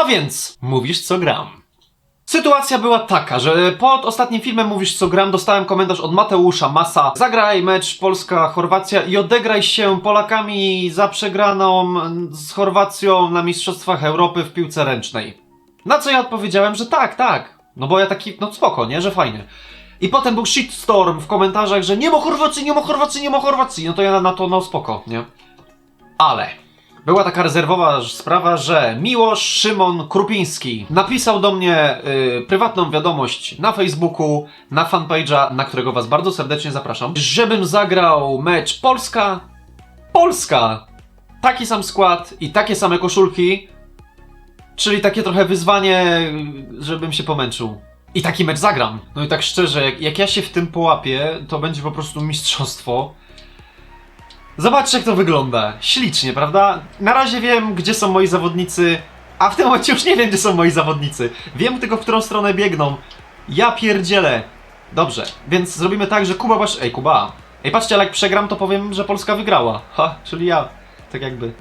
A więc, mówisz co gram. Sytuacja była taka, że pod ostatnim filmem Mówisz co gram dostałem komentarz od Mateusza Masa Zagraj mecz Polska-Chorwacja i odegraj się Polakami za przegraną z Chorwacją na Mistrzostwach Europy w piłce ręcznej. Na co ja odpowiedziałem, że tak, tak. No bo ja taki, no spoko, nie? Że fajnie. I potem był shitstorm w komentarzach, że nie ma Chorwacji, nie ma Chorwacji, nie ma Chorwacji. No to ja na to, no spoko, nie? Ale była taka rezerwowa sprawa, że Miłosz Szymon Krupiński napisał do mnie y, prywatną wiadomość na Facebooku, na fanpage'a, na którego was bardzo serdecznie zapraszam, żebym zagrał mecz Polska, Polska. Taki sam skład i takie same koszulki, czyli takie trochę wyzwanie, żebym się pomęczył. I taki mecz zagram. No i tak szczerze, jak, jak ja się w tym połapię, to będzie po prostu mistrzostwo. Zobaczcie, jak to wygląda. Ślicznie, prawda? Na razie wiem, gdzie są moi zawodnicy, a w tym momencie już nie wiem, gdzie są moi zawodnicy. Wiem tylko, w którą stronę biegną. Ja pierdzielę. Dobrze, więc zrobimy tak, że Kuba masz... Ej, Kuba. Ej, patrzcie, ale jak przegram, to powiem, że Polska wygrała. Ha, czyli ja. Tak jakby.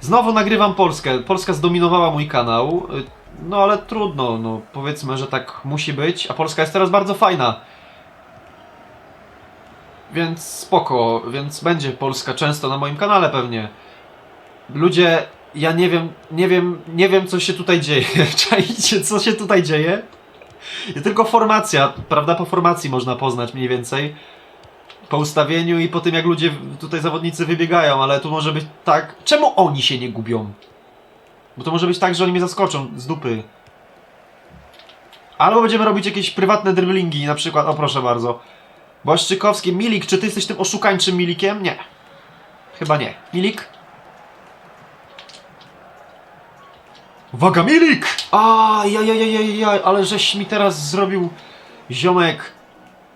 Znowu nagrywam Polskę. Polska zdominowała mój kanał. Y, No ale trudno, no powiedzmy, że tak musi być. A Polska jest teraz bardzo fajna. Więc spoko, więc będzie Polska często na moim kanale pewnie. Ludzie, ja nie wiem, nie wiem, nie wiem co się tutaj dzieje. Czajcie, co się tutaj dzieje? I tylko formacja, prawda? Po formacji można poznać mniej więcej. Po ustawieniu i po tym jak ludzie tutaj zawodnicy wybiegają, ale tu może być tak. Czemu oni się nie gubią? Bo to może być tak, że oni mnie zaskoczą z dupy. Albo będziemy robić jakieś prywatne driblingi, na przykład, o proszę bardzo. Błaszczykowski, Milik, czy ty jesteś tym oszukańczym Milikiem? Nie. Chyba nie. Milik? Uwaga, Milik! Ajajajajajaj, ale żeś mi teraz zrobił, ziomek,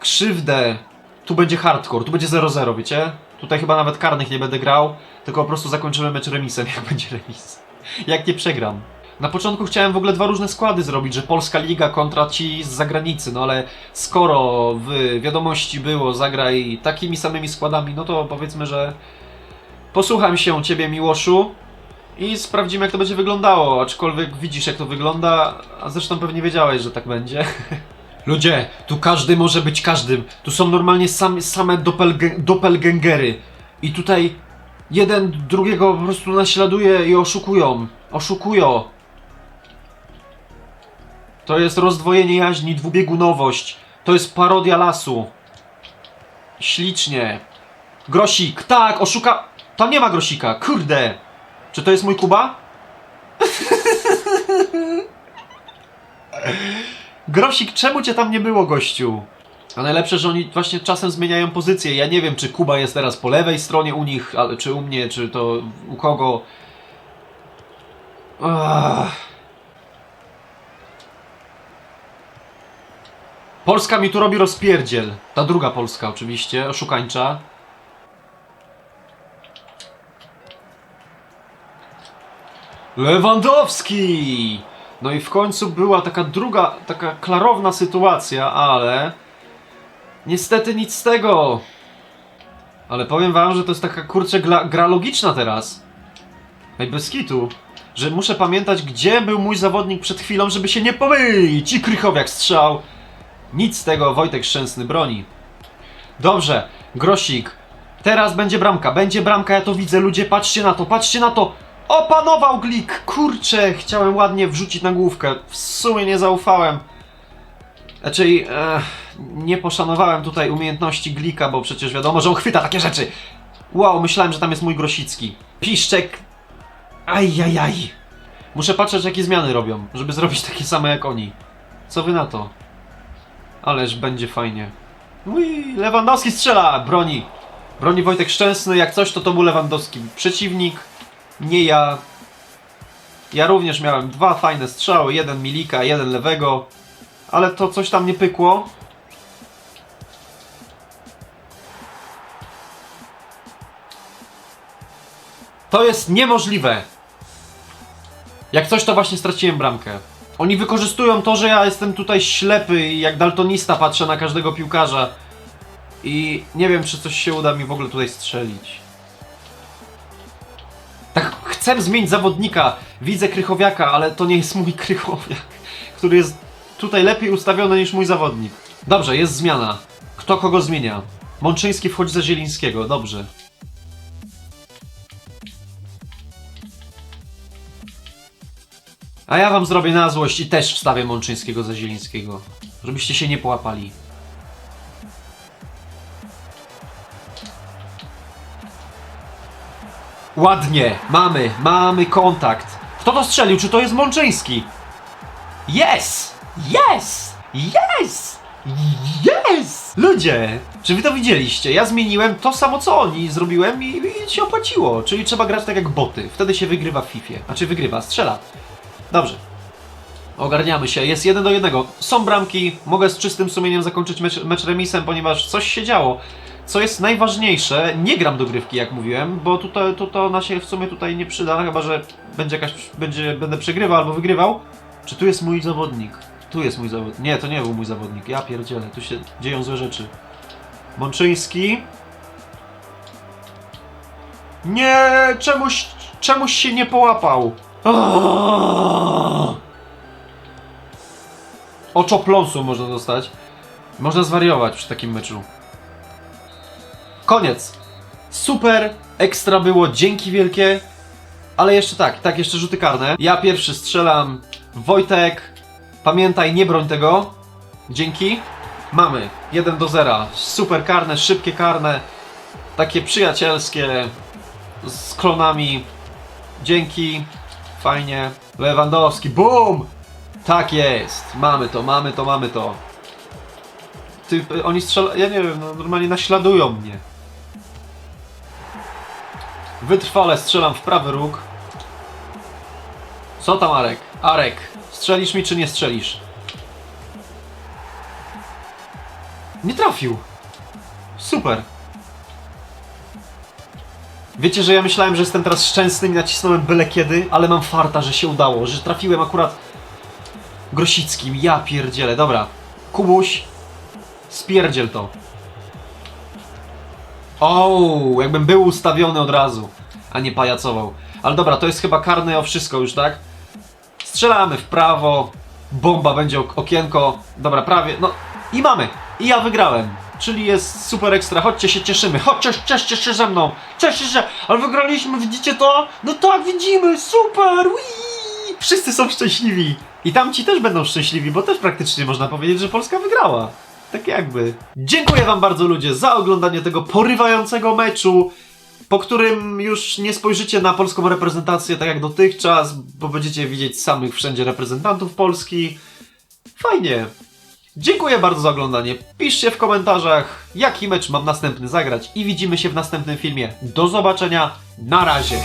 krzywdę. Tu będzie hardcore, tu będzie 0-0, wiecie? Tutaj chyba nawet karnych nie będę grał, tylko po prostu zakończymy mecz remisem, jak będzie remis. Jak nie przegram. Na początku chciałem w ogóle dwa różne składy zrobić, że Polska Liga kontra ci z zagranicy, no ale skoro w wiadomości było zagraj takimi samymi składami, no to powiedzmy, że posłucham się Ciebie Miłoszu i sprawdzimy jak to będzie wyglądało, aczkolwiek widzisz jak to wygląda, a zresztą pewnie wiedziałeś, że tak będzie. Ludzie, tu każdy może być każdym, tu są normalnie sam, same doppelge doppelgangery i tutaj jeden drugiego po prostu naśladuje i oszukują, oszukują. To jest rozdwojenie jaźni, dwubiegunowość. To jest parodia lasu. Ślicznie. Grosik, tak, oszuka... Tam nie ma grosika, kurde. Czy to jest mój Kuba? Grosik, czemu cię tam nie było, gościu? A najlepsze, że oni właśnie czasem zmieniają pozycję. Ja nie wiem, czy Kuba jest teraz po lewej stronie u nich, ale czy u mnie, czy to u kogo. Ach. Polska mi tu robi rozpierdziel. Ta druga Polska oczywiście, oszukańcza. Lewandowski! No i w końcu była taka druga, taka klarowna sytuacja, ale niestety nic z tego. Ale powiem wam, że to jest taka kurczę gra, gra logiczna teraz. Ej, bez kitu. Że muszę pamiętać, gdzie był mój zawodnik przed chwilą, żeby się nie pomylić. I Krychowiak strzał. Nic z tego Wojtek Szczęsny broni. Dobrze, Grosik. Teraz będzie bramka, będzie bramka, ja to widzę, ludzie, patrzcie na to, patrzcie na to. Opanował Glik! Kurczę, chciałem ładnie wrzucić na główkę. W sumie nie zaufałem. Znaczy, e, nie poszanowałem tutaj umiejętności Glika, bo przecież wiadomo, że on chwyta takie rzeczy. Wow, myślałem, że tam jest mój Grosicki. Piszczek. Ajajaj. Muszę patrzeć, jakie zmiany robią, żeby zrobić takie same jak oni. Co wy na to? Ależ będzie fajnie. Ui, Lewandowski strzela! Broni. Broni Wojtek Szczęsny. Jak coś, to to był Lewandowski. Przeciwnik. Nie ja. Ja również miałem dwa fajne strzały. Jeden Milika, jeden lewego. Ale to coś tam nie pykło. To jest niemożliwe. Jak coś, to właśnie straciłem bramkę. Oni wykorzystują to, że ja jestem tutaj ślepy i jak daltonista patrzę na każdego piłkarza. I nie wiem, czy coś się uda mi w ogóle tutaj strzelić. Tak chcę zmienić zawodnika. Widzę Krychowiaka, ale to nie jest mój Krychowiak, który jest tutaj lepiej ustawiony niż mój zawodnik. Dobrze, jest zmiana. Kto kogo zmienia? Mączyński wchodzi za Zielińskiego, dobrze. A ja wam zrobię na złość i też wstawię Mączyńskiego za Zielińskiego. Żebyście się nie połapali. Ładnie, mamy, mamy kontakt. Kto to strzelił? Czy to jest Mączyński? Yes! Yes! Yes! Yes! Ludzie, czy wy to widzieliście? Ja zmieniłem to samo co oni, zrobiłem i, i się opłaciło. Czyli trzeba grać tak jak boty. Wtedy się wygrywa w FIFA. Znaczy wygrywa, strzela. Dobrze. Ogarniamy się, jest jeden do jednego. Są bramki, mogę z czystym sumieniem zakończyć mecz, mecz remisem, ponieważ coś się działo. Co jest najważniejsze, nie gram dogrywki, jak mówiłem, bo tutaj, to, to ona się w sumie tutaj nie przyda, chyba że będzie jakaś, będzie, będę przegrywał albo wygrywał. Czy tu jest mój zawodnik? Tu jest mój zawodnik. Nie, to nie był mój zawodnik. Ja pierdzielę, tu się dzieją złe rzeczy. Mączyński. Nie, czemuś, czemuś się nie połapał. Aaaa! Oczopląsu można dostać. Można zwariować przy takim meczu. Koniec. Super, ekstra było, dzięki wielkie. Ale jeszcze tak, tak, jeszcze rzuty karne. Ja pierwszy strzelam. Wojtek, pamiętaj, nie broń tego. Dzięki. Mamy 1 do 0. Super karne, szybkie karne. Takie przyjacielskie. Z klonami. Dzięki. Fajnie. Lewandowski, BUM! Tak jest. Mamy to, mamy to, mamy to. Ty, oni strzelają, ja nie wiem, no, normalnie naśladują mnie. Wytrwale strzelam w prawy róg. Co tam, Arek? Arek, strzelisz mi czy nie strzelisz? Nie trafił. Super. Wiecie, że ja myślałem, że jestem teraz szczęsny i nacisnąłem byle kiedy, ale mam farta, że się udało, że trafiłem akurat Grosickim. Ja pierdzielę, dobra. Kubuś, spierdziel to. O, jakbym był ustawiony od razu, a nie pajacował. Ale dobra, to jest chyba karny o wszystko już, tak? Strzelamy w prawo, bomba będzie ok- okienko. Dobra, prawie, no i mamy. I ja wygrałem. Czyli jest super ekstra, chodźcie się cieszymy, chodźcie, cieszcie się ze mną, cieszcie się, ale wygraliśmy, widzicie to? No tak, widzimy, super! Wszyscy są szczęśliwi. I tamci też będą szczęśliwi, bo też praktycznie można powiedzieć, że Polska wygrała. Tak jakby. Dziękuję wam bardzo ludzie za oglądanie tego porywającego meczu, po którym już nie spojrzycie na polską reprezentację tak jak dotychczas, bo będziecie widzieć samych wszędzie reprezentantów Polski. Fajnie. Dziękuję bardzo za oglądanie. Piszcie w komentarzach, jaki mecz mam następny zagrać i widzimy się w następnym filmie. Do zobaczenia. Na razie.